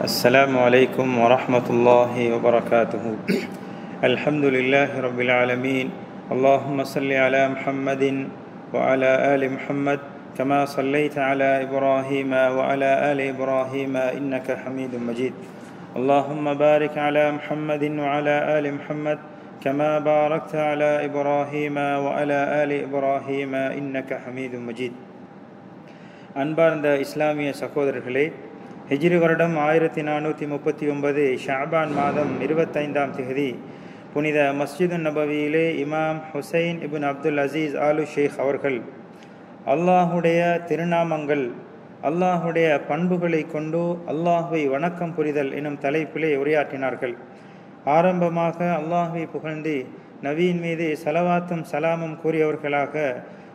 السلام عليكم ورحمة الله وبركاته الحمد لله رب العالمين اللهم صل على محمد وعلى آل محمد كما صليت على إبراهيم وعلى آل إبراهيم إنك حميد مجيد اللهم بارك على محمد وعلى آل محمد كما باركت على إبراهيم وعلى آل إبراهيم إنك حميد مجيد அன்பார்ந்த இஸ்லாமிய சகோதரர்களே ஹிஜ்ரி வருடம் ஆயிரத்தி நானூற்றி முப்பத்தி ஒன்பது ஷாபான் மாதம் இருபத்தைந்தாம் திகதி புனித மஸ்ஜிது நபவியிலே இமாம் Hussain ibn Abdul Aziz Al Sheikh அவர்கள் அல்லாஹுடைய திருநாமங்கள் அல்லாஹுடைய பண்புகளை கொண்டு அல்லாஹுவை வணக்கம் புரிதல் எனும் தலைப்பிலே உரையாற்றினார்கள். ஆரம்பமாக அல்லாஹுவை புகழ்ந்து நபியின் மீது சலவாத்தும் சலாமும் கூறியவர்களாக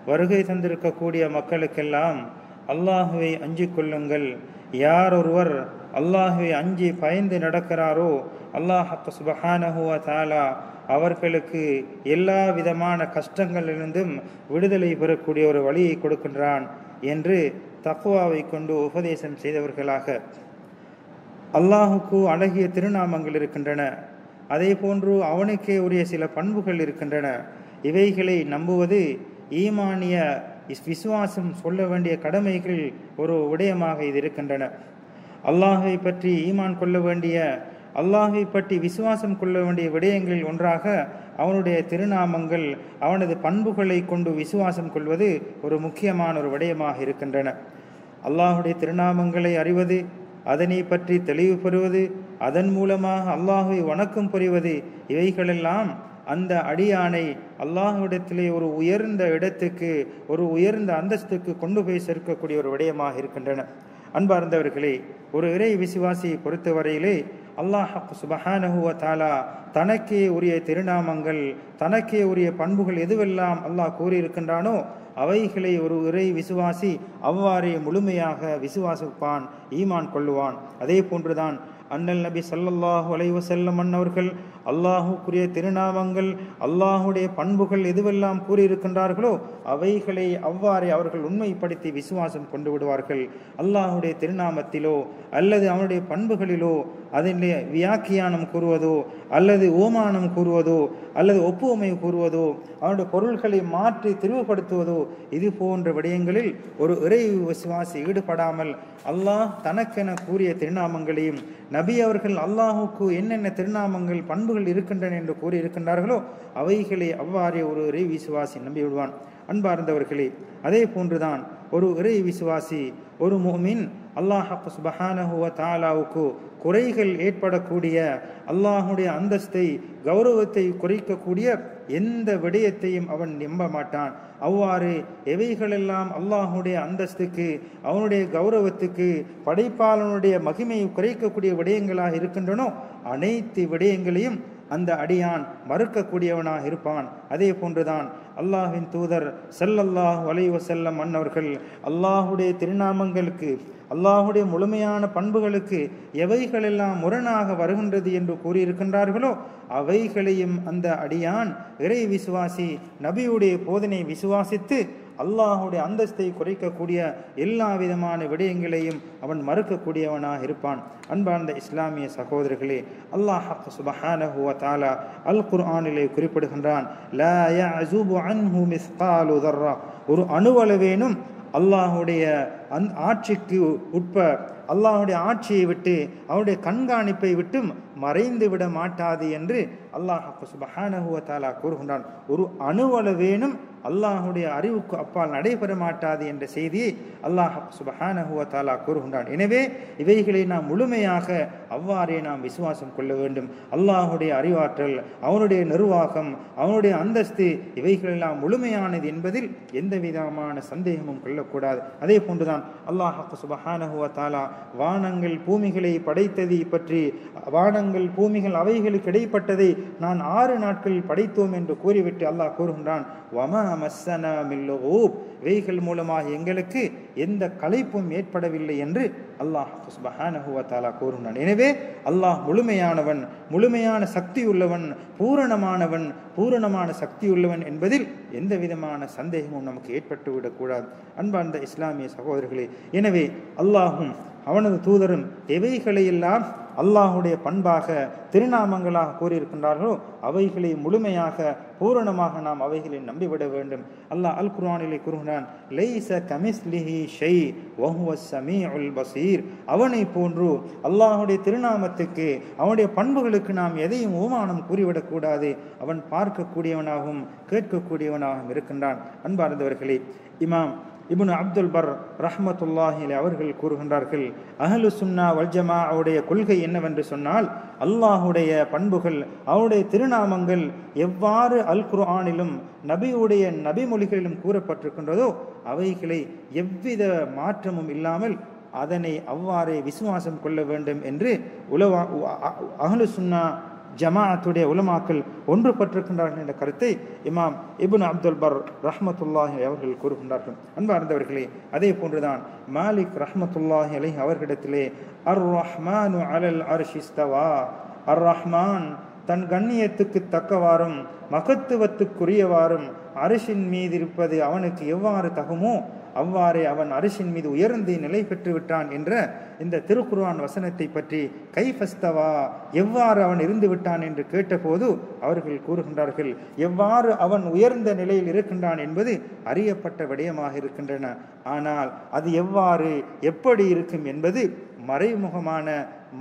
வருகை தந்திருக்கக்கூடிய மக்களுக்கெல்லாம் அல்லாஹுவை அஞ்சிக் கொள்ளுங்கள் யார் ஒருவர் அல்லாஹுவை அஞ்சி பயந்து நடக்கிறாரோ அல்லாஹ் சுபஹானஹுவ தாலா அவர்களுக்கு எல்லா விதமான கஷ்டங்களிலிருந்தும் விடுதலை பெறக்கூடிய ஒரு வழியை கொடுக்கின்றான் என்று தக்குவாவை கொண்டு உபதேசம் செய்தவர்களாக. அல்லாஹுக்கு அழகிய திருநாமங்கள் இருக்கின்றன. அதே போன்று அவனுக்கே உரிய சில பண்புகள் இருக்கின்றன. இவைகளை நம்புவது ஈமானிய விசுவாசம் சொல்ல வேண்டிய கடமைகள் ஒரு விடயமாக இது இருக்கின்றன. அல்லாஹை பற்றி ஈமான் கொள்ள வேண்டிய அல்லாஹை பற்றி விசுவாசம் கொள்ள வேண்டிய விடயங்களில் ஒன்றாக அவனுடைய திருநாமங்கள் அவனது பண்புகளை கொண்டு விசுவாசம் கொள்வது ஒரு முக்கியமான ஒரு விடயமாக இருக்கின்றன. அல்லாஹுடைய திருநாமங்களை அறிவது அதனை பற்றி தெளிவு பெறுவது அதன் மூலமாக அல்லாஹுவை வணக்கம் புரிவது இவைகளெல்லாம் அந்த அடியானை அல்லாஹ்விடத்திலே ஒரு உயர்ந்த இடத்துக்கு ஒரு உயர்ந்த அந்தஸ்துக்கு கொண்டு போய் சேர்க்கக்கூடிய ஒரு விடயமாக இருக்கின்றன. அன்பார்ந்தவர்களே ஒரு இறை விசுவாசியை பொறுத்தவரையிலே அல்லாஹ் சுபஹானஹுவ தாலா தனக்கே உரிய திருநாமங்கள் தனக்கே உரிய பண்புகள் எதுவெல்லாம் அல்லாஹ் கூறியிருக்கின்றானோ அவைகளை ஒரு இறை விசுவாசி அவ்வாறே முழுமையாக விசுவாசிப்பான் ஈமான் கொள்ளுவான். அதே போன்றுதான் அண்ணல் நபி சல்லல்லாஹு அலைவசல்லம் அன்னவர்கள் அல்லாஹுக்குரிய திருநாமங்கள் அல்லாஹுடைய பண்புகள் எதுவெல்லாம் கூறியிருக்கின்றார்களோ அவைகளை அவ்வாறே அவர்கள் உண்மைப்படுத்தி விசுவாசம் கொண்டு விடுவார்கள். அல்லாஹுடைய திருநாமத்திலோ அல்லது அவனுடைய பண்புகளிலோ அதனுடைய வியாக்கியானம் கூறுவதோ அல்லது ஓமானம் கூறுவதோ அல்லது ஒப்புவமை கூறுவதோ அவனுடைய பொருள்களை மாற்றி தெளிவுபடுத்துவதோ இது போன்ற விடயங்களில் ஒரு இறை விசுவாசி ஈடுபடாமல் அல்லாஹ் தனக்கென கூறிய திருநாமங்களையும் நபி அவர்கள் அல்லாஹுக்கு என்னென்ன திருநாமங்கள் பண்புகள் இருக்கின்றன என்று கூறியிருக்கின்றார்களோ அவைகளை அவ்வாறே ஒரு இறை விசுவாசி நம்பிவிடுவான். அன்பார்ந்தவர்களே அதே போன்றுதான் ஒரு இறை விசுவாசி ஒரு முஹ்மின் அல்லாஹ் சுபஹானஹுவ தாலாவுக்கு குறைகள் ஏற்படக்கூடிய அல்லாஹுடைய அந்தஸ்தை கௌரவத்தை குறைக்கக்கூடிய எந்த விடயத்தையும் அவன் நம்ப மாட்டான் அவ்வாறு எவைகளெல்லாம் அல்லாஹுடைய அந்தஸ்துக்கு அவனுடைய கௌரவத்துக்கு படைப்பாளனுடைய மகிமையை குறைக்கக்கூடிய விடயங்களாக இருக்கின்றனோ அனைத்து விடயங்களையும் அந்த அடியான் மறுக்கக்கூடியவனாக இருப்பான். அதே போன்றுதான் அல்லாஹின் தூதர் செல்லல்லாஹ் வலைவ செல்லம் மன்னவர்கள் அல்லாஹுடைய திருநாமங்களுக்கு அல்லாஹுடைய முழுமையான பண்புகளுக்கு எவைகளெல்லாம் முரணாக வருகின்றது என்று கூறியிருக்கின்றார்களோ அவைகளையும் அந்த அடியான் இறை விசுவாசி நபியுடைய போதனை விசுவாசித்து அல்லாஹுடைய அந்தஸ்தை குறைக்கக்கூடிய எல்லா விதமான விடயங்களையும் அவன் மறுக்கக்கூடியவனாக இருப்பான். அன்பார்ந்த இஸ்லாமிய சகோதரர்களே அல்லாஹ் சுபஹானஹுவ தாலா அல் குர்ஆனிலே குறிப்பிடுகின்றான் ஒரு அணுவளவேனும் அல்லாஹுடைய அந் ஆட்சிக்கு உட்ப அல்லாஹுடைய ஆட்சியை விட்டு அவருடைய கண்காணிப்பை விட்டும் மறைந்து விட மாட்டாது என்று அல்லாஹ் சுபஹானஹுவ தாலா கூறுகின்றான். ஒரு அணுவளவேனும் அல்லாஹுடைய அறிவுக்கு அப்பால் நடைபெற மாட்டாது என்ற செய்தியை அல்லாஹ் சுபஹானஹுவ தாலா கூறுகின்றான். எனவே இவைகளை நாம் முழுமையாக அவ்வாறே நாம் விசுவாசம் கொள்ள வேண்டும். அல்லாஹுடைய அறிவாற்றல் அவனுடைய நிர்வாகம் அவனுடைய அந்தஸ்து இவைகளெல்லாம் முழுமையானது என்பதில் எந்த விதமான சந்தேகமும் கொள்ளக்கூடாது. அதே போன்றுதான் அல்லாஹ் சுபஹானஹுவ தாலா வானங்கள் பூமிகளை படைத்ததை பற்றி வானங்கள் பூமிகள் அவைகளுக்கு இடைப்பட்டதை நான் ஆறு நாட்கள் படைத்தோம் என்று கூறிவிட்டு அல்லாஹ் கூறுகின்றான். வம மஸ்ஸனா மில்லூப் இவைகள் மூலமாக எங்களுக்கு எந்த களைப்பும் ஏற்படவில்லை என்று அல்லாஹ் சுபஹானஹு வ கூறுகிறான் எனவே அல்லாஹ் முழுமையானவன் முழுமையான சக்தி உள்ளவன் பூரணமானவன் பூரணமான சக்தி உள்ளவன் என்பதில் எந்த விதமான சந்தேகமும் நமக்கு ஏற்பட்டுவிடக்கூடாது. அன்பார்ந்த இஸ்லாமிய சகோதரர்களே எனவே அல்லாஹும் அவனது தூதரும் எவைகளையெல்லாம் அல்லாஹுடைய பண்பாக திருநாமங்களாக கூறியிருக்கின்றார்களோ அவைகளை முழுமையாக பூரணமாக நாம் அவைகளை நம்பிவிட வேண்டும். அல்லாஹ் அல் குர்ஆனிலே கூறுகிறான் லைஸ கமிஸ்லிஹி ஷை வஹுவ ஸமீஉல் பசீர். அவனை போன்று அல்லாஹுடைய திருநாமத்துக்கு அவனுடைய பண்புகளுக்கு நாம் எதையும் ஓமானம் கூறிவிடக்கூடாது. அவன் பார்க்கக்கூடியவனாகவும் கேட்கக்கூடியவனாகவும் இருக்கின்றான். அன்பார்ந்தவர்களே இமாம் இபுன் அப்துல் பர் ரஹமத்துல்லாஹில் அவர்கள் கூறுகின்றார்கள் அஹலு சுன்னா வல்ஜமா அவருடைய கொள்கை என்னவென்று சொன்னால் அல்லாஹுடைய பண்புகள் அவருடைய திருநாமங்கள் எவ்வாறு அல் குர்ஆனிலும் நபியுடைய நபிமொழிகளிலும் கூறப்பட்டிருக்கின்றதோ அவைகளை எவ்வித மாற்றமும் இல்லாமல் அதனை அவ்வாறே விசுவாசம் கொள்ள வேண்டும் என்று உலவா அகலு சுன்னா ஜமாஅத்துடைய உலமாக்கள் ஒன்றுபட்டிருக்கின்றார்கள் என்ற கருத்தை இமாம் இபுன் அப்துல் பர் ரஹ்மத்துல்லாஹி அவர்கள் கூறுகின்றார்கள். அன்பார்ந்தவர்களே அதே போன்றுதான் மாலிக் ரஹ்மத்துல்லாஹி அலை அவர்களிடத்திலே அர் ரஹ்மானு அலல் அர்ஷிஸ்தவா அர் ரஹ்மான் தன் கண்ணியத்துக்கு தக்கவாறும் மகத்துவத்துக்குரியவாறும் அரிசின் மீது இருப்பது அவனுக்கு எவ்வாறு தகுமோ அவ்வாறே அவன் அரிசின் மீது உயர்ந்து நிலை பெற்று விட்டான் என்ற இந்த திருக்குர்வான் வசனத்தை பற்றி கைஃபஸ்தவா எவ்வாறு அவன் இருந்து விட்டான் என்று கேட்டபோது அவர்கள் கூறுகின்றார்கள் எவ்வாறு அவன் உயர்ந்த நிலையில் இருக்கின்றான் என்பது அறியப்பட்ட விடயமாக இருக்கின்றன. ஆனால் அது எவ்வாறு எப்படி இருக்கும் என்பது மறைமுகமான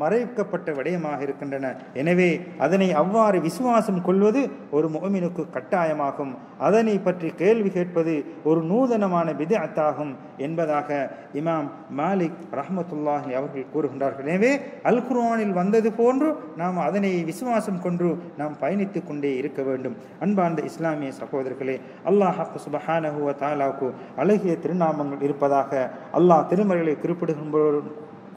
மறைக்கப்பட்ட விடயமாக இருக்கின்றன. எனவே அதனை அவ்வாறு விசுவாசம் கொள்வது ஒரு முகமினுக்கு கட்டாயமாகும். அதனை பற்றி கேள்வி கேட்பது ஒரு நூதனமான விதத்தாகும் என்பதாக இமாம் மாலிக் ரஹமத்துல்லாஹி அவர்கள் கூறுகின்றார்கள். எனவே அல் குர்ஆனில் வந்தது போன்று நாம் அதனை விசுவாசம் கொண்டு நாம் பயணித்துக் கொண்டே இருக்க வேண்டும். அன்பார்ந்த இஸ்லாமிய சகோதரர்களே அல்லாஹ் சுபஹானஹுவ வ அழகிய திருநாமங்கள் இருப்பதாக அல்லாஹ் திருமறைகளை குறிப்பிடுகின்ற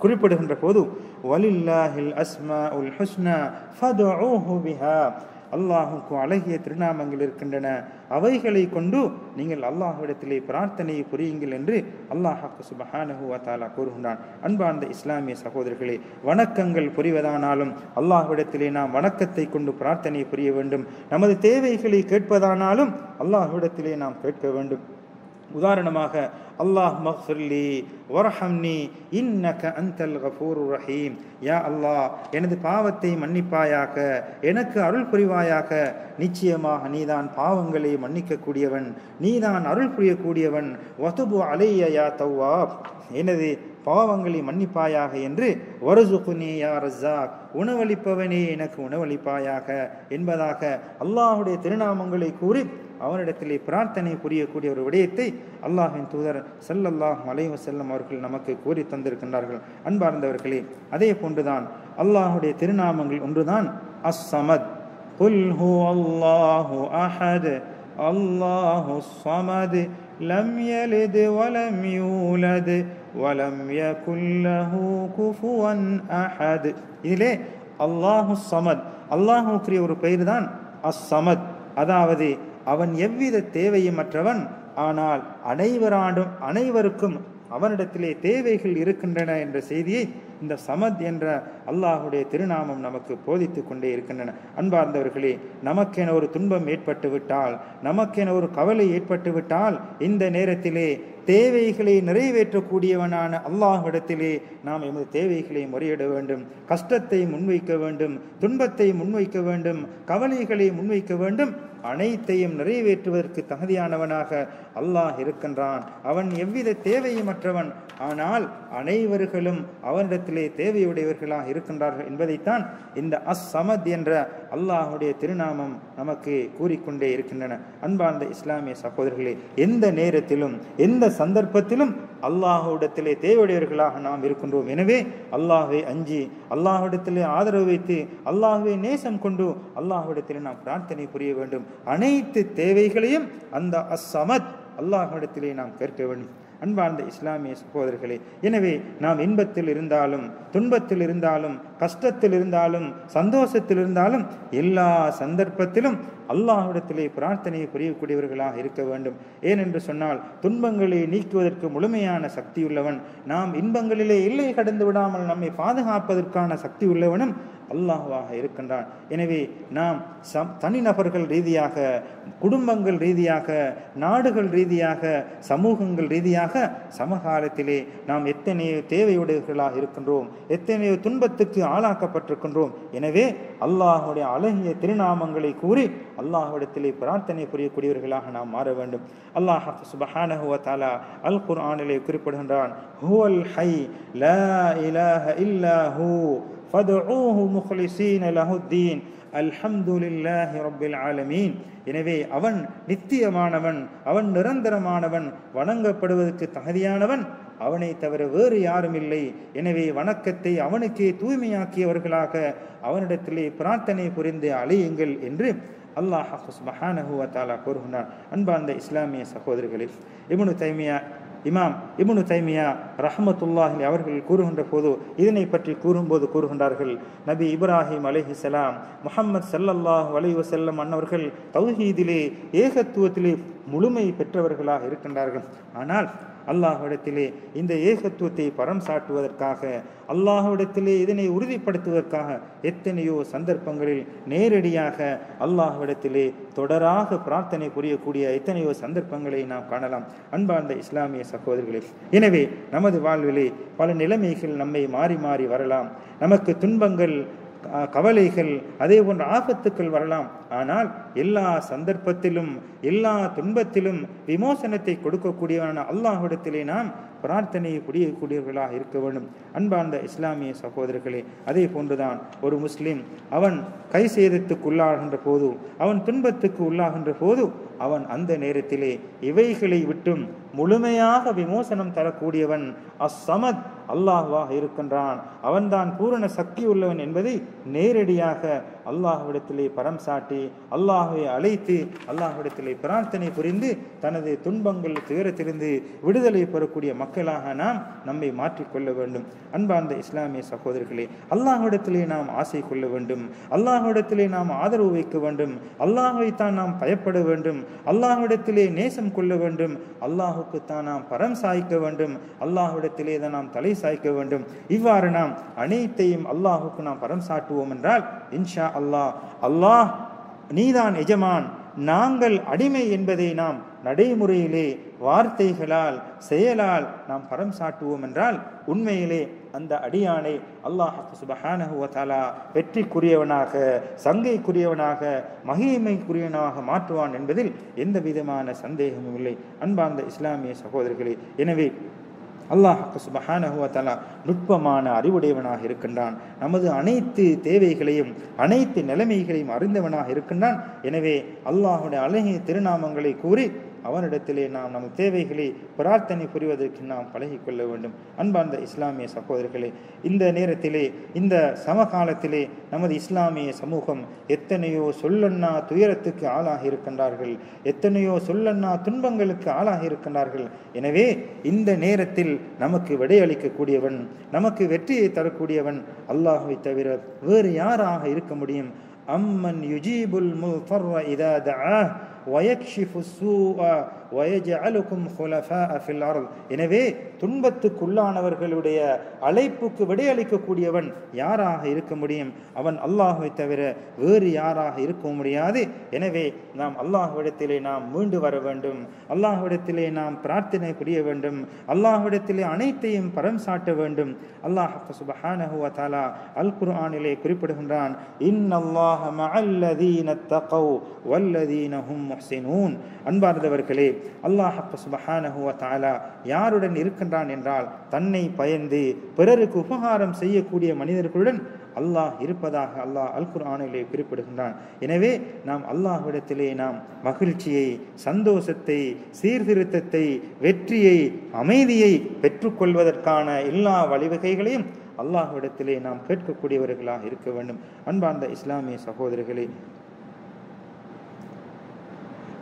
குறிப்பிடுகின்ற போது வலில்லாஹில் அஸ்மா உல் ஹுஸ்னா பிஹா. அல்லாஹுக்கும் அழகிய திருநாமங்கள் இருக்கின்றன. அவைகளை கொண்டு நீங்கள் அல்லாஹ்விடத்திலே பிரார்த்தனையை புரியுங்கள் என்று அல்லாஹாக்கு சுபஹானஹு தாலா கூறுகின்றான். அன்பார்ந்த இஸ்லாமிய சகோதரர்களே வணக்கங்கள் புரிவதானாலும் அல்லாஹ்விடத்திலே நாம் வணக்கத்தை கொண்டு பிரார்த்தனை புரிய வேண்டும். நமது தேவைகளை கேட்பதானாலும் அல்லாஹ்விடத்திலே நாம் கேட்க வேண்டும். உதாரணமாக அல்லாஹ் மஃபிர்லி வரஹம்னி இன்னக அந்தல் கஃபூர் ரஹீம். யா அல்லாஹ் எனது பாவத்தை மன்னிப்பாயாக எனக்கு அருள் புரிவாயாக நிச்சயமாக நீதான் பாவங்களை மன்னிக்கக்கூடியவன் நீதான் அருள் புரியக்கூடியவன். வதுபு அலைய யா தவ்வாப் எனது பாவங்களை மன்னிப்பாயாக என்று வருசுகுனே யா ரஸாக். உணவளிப்பவனே எனக்கு உணவளிப்பாயாக என்பதாக அல்லாஹுடைய திருநாமங்களை கூறி அவனிடத்திலே பிரார்த்தனை புரியக்கூடிய ஒரு விடயத்தை அல்லாஹின் தூதர் சல்லல்லாஹ் அலைஹி செல்லம் அவர்கள் நமக்கு கூறி தந்திருக்கின்றார்கள். அன்பார்ந்தவர்களே அதே போன்றுதான் அல்லாஹுடைய திருநாமங்கள் ஒன்றுதான். அஸ் சமத் குல் அல்லாஹு அஹத். அல்லாஹு சமத் லம் யலித் வலம் யூலத். வலம் யகுல் லஹு குஃபுவன் அஹத். இதிலே அல்லாஹு சமத் அல்லாஹுக்குரிய ஒரு பெயர் தான் அஸ் சமத் அதாவது அவன் எவ்வித தேவையுமற்றவன் ஆனால் அனைவராண்டும் அனைவருக்கும் அவனிடத்திலே தேவைகள் இருக்கின்றன என்ற செய்தியை இந்த சமத் என்ற அல்லாஹுடைய திருநாமம் நமக்கு போதித்து கொண்டே இருக்கின்றன. அன்பார்ந்தவர்களே நமக்கென ஒரு துன்பம் ஏற்பட்டு விட்டால் நமக்கென ஒரு கவலை ஏற்பட்டு விட்டால் இந்த நேரத்திலே தேவைகளை நிறைவேற்றக்கூடியவனான அல்லாஹ்விடத்திலே நாம் எமது தேவைகளை முறையிட வேண்டும் கஷ்டத்தை முன்வைக்க வேண்டும் துன்பத்தை முன்வைக்க வேண்டும் கவலைகளை முன்வைக்க வேண்டும். அனைத்தையும் நிறைவேற்றுவதற்கு தகுதியானவனாக அல்லாஹ் இருக்கின்றான். அவன் எவ்வித தேவையுமற்றவன். ஆனால் அனைவர்களும் அவனிடத்தில் தேவையுடையவர்களாக இருக்கின்றார்கள் என்பதைத்தான் இந்த அஸ் சமத் என்ற அல்லாஹுடைய திருநாமம் நமக்கு கூறிக்கொண்டே இருக்கின்றன. அன்பார்ந்த இஸ்லாமிய சகோதரர்களே எந்த நேரத்திலும் எந்த சந்தர்ப்பத்திலும் அல்லாஹுடத்திலே தேவையுடையவர்களாக நாம் இருக்கின்றோம். எனவே அல்லாஹை அஞ்சி அல்லாஹுடத்திலே ஆதரவு வைத்து அல்லாஹுவை நேசம் கொண்டு அல்லாஹுடத்திலே நாம் பிரார்த்தனை புரிய வேண்டும். அனைத்து தேவைகளையும் அந்த அஸ்ஸமத் அல்லாஹுடத்திலே நாம் கேட்க வேண்டும். அன்பார்ந்த இஸ்லாமிய சகோதரர்களே எனவே நாம் இன்பத்தில் இருந்தாலும் துன்பத்தில் இருந்தாலும் கஷ்டத்தில் இருந்தாலும் சந்தோஷத்தில் இருந்தாலும் எல்லா சந்தர்ப்பத்திலும் அல்லாஹ்விடத்திலே பிரார்த்தனையை புரியக்கூடியவர்களாக இருக்க வேண்டும். ஏனென்று சொன்னால் துன்பங்களை நீக்குவதற்கு முழுமையான சக்தி உள்ளவன் நாம் இன்பங்களிலே எல்லை கடந்து விடாமல் நம்மை பாதுகாப்பதற்கான சக்தி உள்ளவனும் அல்லாஹுவாக இருக்கின்றான். எனவே நாம் சம் தனிநபர்கள் ரீதியாக குடும்பங்கள் ரீதியாக நாடுகள் ரீதியாக சமூகங்கள் ரீதியாக சமகாலத்திலே நாம் எத்தனையோ தேவையுடையவர்களாக இருக்கின்றோம். எத்தனையோ துன்பத்துக்கு ஆளாக்கப்பட்டிருக்கின்றோம். எனவே அல்லாஹுடைய அழகிய திருநாமங்களை கூறி அல்லாஹுடத்திலே பிரார்த்தனை புரியக்கூடியவர்களாக நாம் மாற வேண்டும். அல்லாஹ் சுபஹானஹு வ தஆலா அல் குர்ஆனிலே குறிப்பிடுகின்றான் ஹுவல் ஹை லா இலாஹ இல்லா ஹூ. ஃபதுஊஹு முஹ்லிசீன லஹுத்தீன் அல்ஹம்துலில்லாஹி ரப்பில் ஆலமீன் எனவே அவன் நித்தியமானவன் அவன் நிரந்தரமானவன் வணங்கப்படுவதற்கு தகுதியானவன். அவனை தவிர வேறு யாரும் இல்லை. எனவே வணக்கத்தை அவனுக்கே தூய்மையாக்கியவர்களாக அவனிடத்திலே பிரார்த்தனை புரிந்து அலையுங்கள் என்று அல்லாஹ் சுப்ஹானஹு தாலா தஆலா கூறுகின்றான். அன்பார்ந்த இஸ்லாமிய சகோதரிகளில் இப்னு தைமியா இமாம் இபுனு தைமியா ரஹமத்துல்லாஹி அவர்கள் கூறுகின்ற போது இதனை பற்றி கூறும்போது கூறுகின்றார்கள். நபி இப்ராஹிம் அலைஹிஸ்ஸலாம் முஹம்மது சல்லல்லாஹ் அலி வசல்லம் அன்னவர்கள் தௌஹீதிலே ஏகத்துவத்திலே முழுமை பெற்றவர்களாக இருக்கின்றார்கள். ஆனால் அல்லாஹ்விடத்திலே இந்த ஏகத்துவத்தை பரம் சாட்டுவதற்காக அல்லாஹ்விடத்திலே இதனை உறுதிப்படுத்துவதற்காக எத்தனையோ சந்தர்ப்பங்களில் நேரடியாக அல்லாஹ்விடத்திலே தொடராக பிரார்த்தனை புரியக்கூடிய எத்தனையோ சந்தர்ப்பங்களை நாம் காணலாம். அன்பார்ந்த இஸ்லாமிய சகோதரர்களே எனவே நமது வாழ்விலே பல நிலைமைகள் நம்மை மாறி மாறி வரலாம். நமக்கு துன்பங்கள் கவலைகள் அதே போன்ற ஆபத்துக்கள் வரலாம். ஆனால் எல்லா சந்தர்ப்பத்திலும் எல்லா துன்பத்திலும் விமோசனத்தை கொடுக்கக்கூடியவனான அல்லாஹிடத்திலே நாம் பிரார்த்தனையை புரியக்கூடியவர்களாக இருக்க வேண்டும். அன்பார்ந்த இஸ்லாமிய சகோதரர்களே அதே போன்றுதான் ஒரு முஸ்லிம் அவன் கை சேதத்துக்கு உள்ளாகின்ற போது அவன் துன்பத்துக்கு உள்ளாகின்ற போது அவன் அந்த நேரத்திலே இவைகளை விட்டும் முழுமையாக விமோசனம் தரக்கூடியவன் அஸ்ஸமத் அல்லாஹுவாக இருக்கின்றான். அவன்தான் பூரண சக்தி உள்ளவன் என்பதை நேரடியாக அல்லாஹுவிடத்திலே பரம் சாட்டி அல்லாஹுவை அழைத்து அல்லாஹுவிடத்திலே பிரார்த்தனை புரிந்து தனது துன்பங்கள் துயரத்திலிருந்து விடுதலை பெறக்கூடிய மக்களாக நாம் நம்மை மாற்றிக்கொள்ள வேண்டும். அன்பார்ந்த இஸ்லாமிய சகோதரர்களே அல்லாஹுவிடத்திலே நாம் ஆசை கொள்ள வேண்டும். அல்லாஹுவிடத்திலே நாம் ஆதரவு வைக்க வேண்டும். அல்லாஹுவைத்தான் நாம் பயப்பட வேண்டும். அல்லாஹுவிடத்திலே நேசம் கொள்ள வேண்டும். அல்லாஹ் அல்லாஹுக்குத்தான் நாம் பரம் சாய்க்க வேண்டும். அல்லாஹுடத்திலே தான் நாம் தலை சாய்க்க வேண்டும். இவ்வாறு நாம் அனைத்தையும் அல்லாஹுக்கு நாம் பரம் சாட்டுவோம் என்றால் இன்ஷா அல்லாஹ் அல்லாஹ் நீதான் எஜமான். நாங்கள் அடிமை என்பதை நாம் நடைமுறையிலே வார்த்தைகளால் செயலால் நாம் பரம் சாட்டுவோம் என்றால் உண்மையிலே அந்த அடியானை அல்லாஹ் சுபஹானஹுவத்தாலா வெற்றிக்குரியவனாக சங்கைக்குரியவனாக மகிமைக்குரியவனாக மாற்றுவான் என்பதில் எந்த விதமான சந்தேகமும் இல்லை. அன்பார்ந்த இஸ்லாமிய சகோதரர்களே எனவே அல்லாஹ் சுபஹானஹு நுட்பமான அறிவுடையவனாக இருக்கின்றான். நமது அனைத்து தேவைகளையும் அனைத்து நிலைமைகளையும் அறிந்தவனாக இருக்கின்றான். எனவே அல்லாஹுடைய அழகிய திருநாமங்களை கூறி அவனிடத்திலே நாம் நமது தேவைகளை பிரார்த்தனை புரிவதற்கு நாம் பழகிக்கொள்ள வேண்டும். அன்பார்ந்த இஸ்லாமிய சகோதரர்களே இந்த நேரத்திலே இந்த சமகாலத்திலே நமது இஸ்லாமிய சமூகம் எத்தனையோ சொல்லண்ணா துயரத்துக்கு ஆளாகி இருக்கின்றார்கள் எத்தனையோ சொல்லண்ணா துன்பங்களுக்கு ஆளாகி இருக்கின்றார்கள். எனவே இந்த நேரத்தில் நமக்கு விடையளிக்கக்கூடியவன் நமக்கு வெற்றியை தரக்கூடியவன் அல்லாஹுவை தவிர வேறு யாராக இருக்க முடியும்? அம்மன் யுஜீபுல் முஃபர்ர இதா ஒயக்ஷிஃபு சூவா ஒயஜ அலுக்கும் ஹுலஃபா அஃபில் அருள் எனவே துன்பத்துக்குள்ளானவர்களுடைய அழைப்புக்கு விடையளிக்கக்கூடியவன் யாராக இருக்க முடியும்? அவன் அல்லாஹுவை தவிர வேறு யாராக இருக்க முடியாது. எனவே நாம் அல்லாஹ்விடத்திலே நாம் மீண்டு வர வேண்டும். அல்லாஹ்விடத்திலே நாம் பிரார்த்தனை புரிய வேண்டும். அல்லாஹ்விடத்திலே அனைத்தையும் பரம் சாட்ட வேண்டும். அல்லாஹ் சுபஹானஹுவ தாலா அல் குர்ஆனிலே குறிப்பிடுகின்றான் இன் அல்லாஹ் மஅல்லதீன தகவ் வல்லதீனஹும் முஹ்சினூன் அன்பார்ந்தவர்களே அல்லாஹ் சுபஹானஹுவ தாலா யாருடன் இருக்கின்றான் என்றால் தன்னை பயந்து பிறருக்கு உபகாரம் செய்யக்கூடிய மனிதர்களுடன் அல்லாஹ் இருப்பதாக அல்லாஹ் அல் குர்ஆனிலே குறிப்பிடுகின்றான். எனவே நாம் அல்லாஹ்விடத்திலே நாம் மகிழ்ச்சியை சந்தோஷத்தை சீர்திருத்தத்தை வெற்றியை அமைதியை பெற்றுக்கொள்வதற்கான எல்லா வழிவகைகளையும் அல்லாஹ்விடத்திலே நாம் கேட்கக்கூடியவர்களாக இருக்க வேண்டும். அன்பார்ந்த இஸ்லாமிய சகோதரர்களே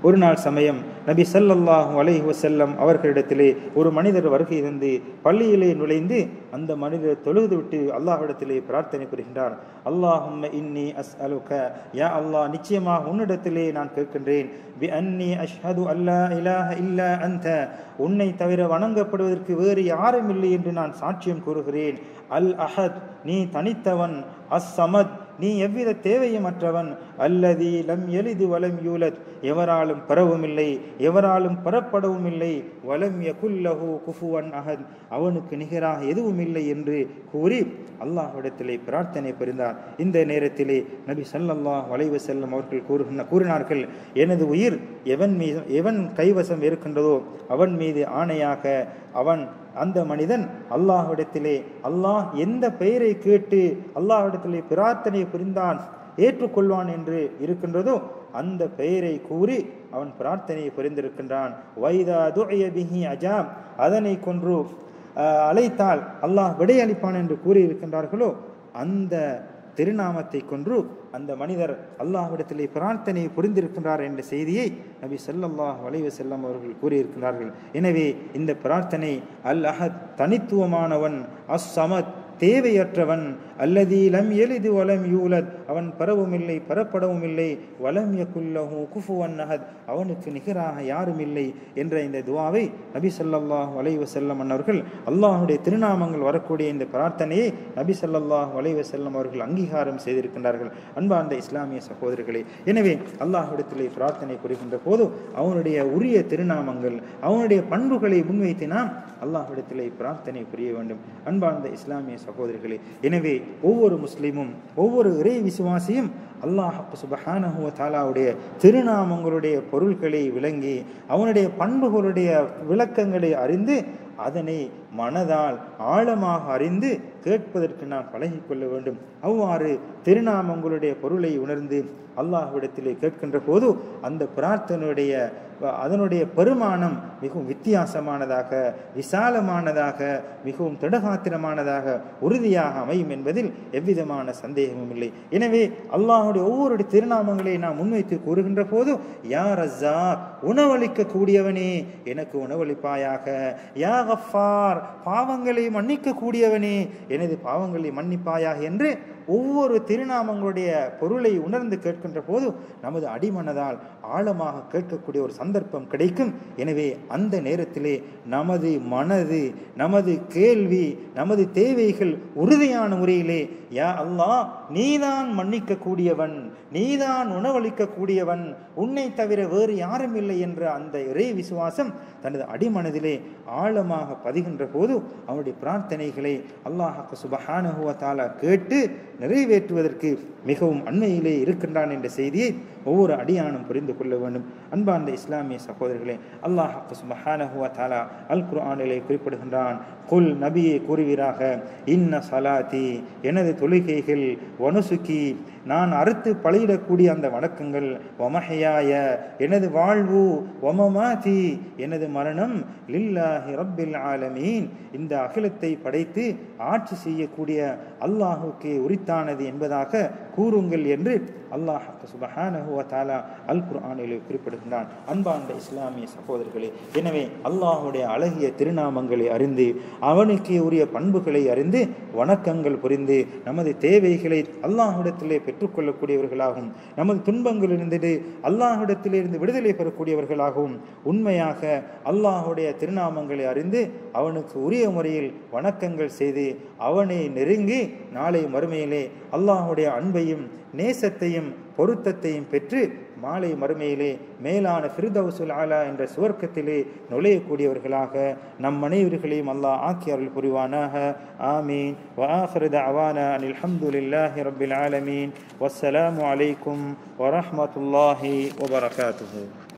ஒரு நாள் சமயம் நபி சல்லல்லாஹு அலைஹி வசல்லம் அவர்களிடத்திலே ஒரு மனிதர் வருகை இருந்து பள்ளியிலே நுழைந்து அந்த மனிதர் தொழுது விட்டு அல்லாஹ்விடத்திலே பிரார்த்தனை புரிகின்றார் அல்லாஹும் இன்னி அஸ் அலுக யா அல்லாஹ் நிச்சயமாக உன்னிடத்திலே நான் கேட்கின்றேன். பி அன்னி அஷ்ஹது அல்லா இலாஹ இல்லா அந்த உன்னை தவிர வணங்கப்படுவதற்கு வேறு யாரும் இல்லை என்று நான் சாட்சியம் கூறுகிறேன். அல் அஹத். நீ தனித்தவன். அஸ் சமத். நீ எவ்வித தேவையும் அற்றவன் அல்லதி லம் எளிது வலம் யூலத். எவராலும் பெறவும் இல்லை எவராலும் பெறப்படவும் இல்லை வலம் யகுல்லஹு குஃபுவன் அகன் அவனுக்கு நிகராக எதுவும் இல்லை என்று கூறி அல்லாஹ்விடத்திலே பிரார்த்தனை புரிந்தார். இந்த நேரத்திலே நபி ஸல்லல்லாஹு வளைவு செல்லும் அவர்கள் கூறுகின்ற கூறினார்கள் எனது உயிர் எவன் மீது எவன் கைவசம் இருக்கின்றதோ அவன் மீது ஆணையாக அவன் அந்த மனிதன் அல்லாஹ்விடத்திலே அல்லாஹ் எந்த பெயரை கேட்டு அல்லாஹ்விடத்திலே பிரார்த்தனை புரிந்தான் ஏற்றுக்கொள்வான் என்று இருக்கின்றதோ அந்த பெயரை கூறி அவன் பிரார்த்தனையை புரிந்திருக்கின்றான். வைதா துஅய பிஹி அஜாம். அதனை கொன்று அழைத்தால் அல்லாஹ் விடையளிப்பான் என்று கூறியிருக்கின்றார்களோ அந்த திருநாமத்தை கொன்று அந்த மனிதர் அல்லாஹ்விடத்திலே பிரார்த்தனையை புரிந்திருக்கின்றார் என்ற செய்தியை நபி செல்லல்லாஹ் வளைவு செல்லம் அவர்கள் கூறியிருக்கிறார்கள் எனவே இந்த பிரார்த்தனை அல் அஹத் தனித்துவமானவன் அஸ் சமத் தேவையற்றவன் அல்லதி லம் எளிது வலம் யூலத். அவன் பரவும் இல்லை பரப்படவும் இல்லை வலம் யகுல்லஹு குஃபுவன் அஹத். அவனுக்கு நிகராக யாரும் இல்லை என்ற இந்த துவாவை நபி ஸல்லல்லாஹு அலைஹி வஸல்லம் அன்னவர்கள் திருநாமங்கள் வரக்கூடிய இந்த பிரார்த்தனையை நபி ஸல்லல்லாஹு அலைஹி அவர்கள் அங்கீகாரம் செய்திருக்கின்றார்கள். அன்பார்ந்த இஸ்லாமிய சகோதரர்களே எனவே அல்லாஹ்விடத்திலே பிரார்த்தனை புரிகின்ற போது அவனுடைய உரிய திருநாமங்கள் அவனுடைய பண்புகளை முன்வைத்து நாம் அல்லாஹ்விடத்திலே பிரார்த்தனை புரிய வேண்டும். அன்பார்ந்த இஸ்லாமிய சகோதரிகளே. எனவே ஒவ்வொரு முஸ்லீமும் ஒவ்வொரு இறை விசுவாசியும் அல்லாஹ் சுபஹானஹுவ தாலாவுடைய திருநாமங்களுடைய பொருள்களை விளங்கி அவனுடைய பண்புகளுடைய விளக்கங்களை அறிந்து அதனை மனதால் ஆழமாக அறிந்து கேட்பதற்கு நாம் பழகிக்கொள்ள வேண்டும். அவ்வாறு திருநாமங்களுடைய பொருளை உணர்ந்து அல்லாஹ்விடத்திலே கேட்கின்ற போது அந்த பிரார்த்தனையுடைய அதனுடைய பெருமானம் மிகவும் வித்தியாசமானதாக விசாலமானதாக மிகவும் திடகாத்திரமானதாக உறுதியாக அமையும் என்பதில் எவ்விதமான சந்தேகமும் இல்லை. எனவே அல்லாஹுடைய ஒவ்வொரு திருநாமங்களை நாம் முன்வைத்து கூறுகின்ற போது யா ரஸ்ஸா உணவளிக்க கூடியவனே எனக்கு உணவளிப்பாயாக. யா கஃபார் பாவங்களை மன்னிக்க கூடியவனே எனது பாவங்களை மன்னிப்பாயாக என்று ஒவ்வொரு திருநாமங்களுடைய பொருளை உணர்ந்து கேட்கின்ற போது நமது அடிமனதால் ஆழமாக கேட்கக்கூடிய ஒரு சந்தர்ப்பம் கிடைக்கும். எனவே அந்த நேரத்திலே நமது மனது நமது கேள்வி நமது தேவைகள் உறுதியான முறையிலே யா அல்லாஹ் நீதான் மன்னிக்க கூடியவன் நீதான் உணவளிக்க கூடியவன் உன்னை தவிர வேறு யாரும் இல்லை என்ற அந்த இறை விசுவாசம் தனது அடிமனதிலே ஆழமாக பதிகின்ற போது அவனுடைய பிரார்த்தனைகளை அல்லாஹ் சுபஹானுவ தாலா கேட்டு நிறைவேற்றுவதற்கு மிகவும் அண்மையிலே இருக்கின்றான் என்ற செய்தியை ஒவ்வொரு அடியானும் புரிந்து கொள்ள வேண்டும். அன்பார்ந்த இஸ்லாமிய சகோதரர்களே அல்லாஹ் சுபஹானஹு வ அல் குர்ஆனிலே குறிப்பிடுகின்றான் குல் நபியை கூறுவீராக இன்ன சலாத்தி எனது தொழுகைகள் வனுசுக்கி நான் அறுத்து பலியிடக்கூடிய அந்த வணக்கங்கள் வமஹையாய எனது வாழ்வு வமமாதி எனது மரணம் லில்லாஹி ரப்பில் ஆலமீன். இந்த அகிலத்தை படைத்து ஆட்சி செய்யக்கூடிய அல்லாஹுக்கே உரித்தானது என்பதாக கூறுங்கள் என்று அல்லாஹ் சுபஹானஹு தாலா அல் குர்ஆனிலே குறிப்பிடுகின்றான். அன்பார்ந்த இஸ்லாமிய சகோதரர்களே எனவே அல்லாஹுடைய அழகிய திருநாமங்களை அறிந்து அவனுக்கே உரிய பண்புகளை அறிந்து வணக்கங்கள் புரிந்து நமது தேவைகளை அல்லாஹுடத்திலே பெற்றுக்கொள்ளக்கூடியவர்களாகவும் நமது துன்பங்களிலிருந்து அல்லாஹுடத்திலிருந்து விடுதலை பெறக்கூடியவர்களாகவும் உண்மையாக அல்லாஹுடைய திருநாமங்களை அறிந்து அவனுக்கு உரிய முறையில் வணக்கங்கள் செய்து அவனை நெருங்கி நாளை மறுமையிலே அல்லாஹுடைய அன்பையும் நேசத்தையும் பொருத்தத்தையும் பெற்று மாலை மறுமையிலே மேலான ஃபிருதவுசுல் ஆலா என்ற சுவர்க்கத்திலே நுழையக்கூடியவர்களாக நம் அனைவர்களையும் அல்லாஹ் ஆக்கி அருள் புரிவானாக. ஆமீன். வாஹருத அவானா அனில் ஹம்துலில்லாஹி ரபில் ஆலமீன். வஸ்ஸலாமு அலைக்கும் வரஹமத்துல்லாஹி வபரகாத்துஹூ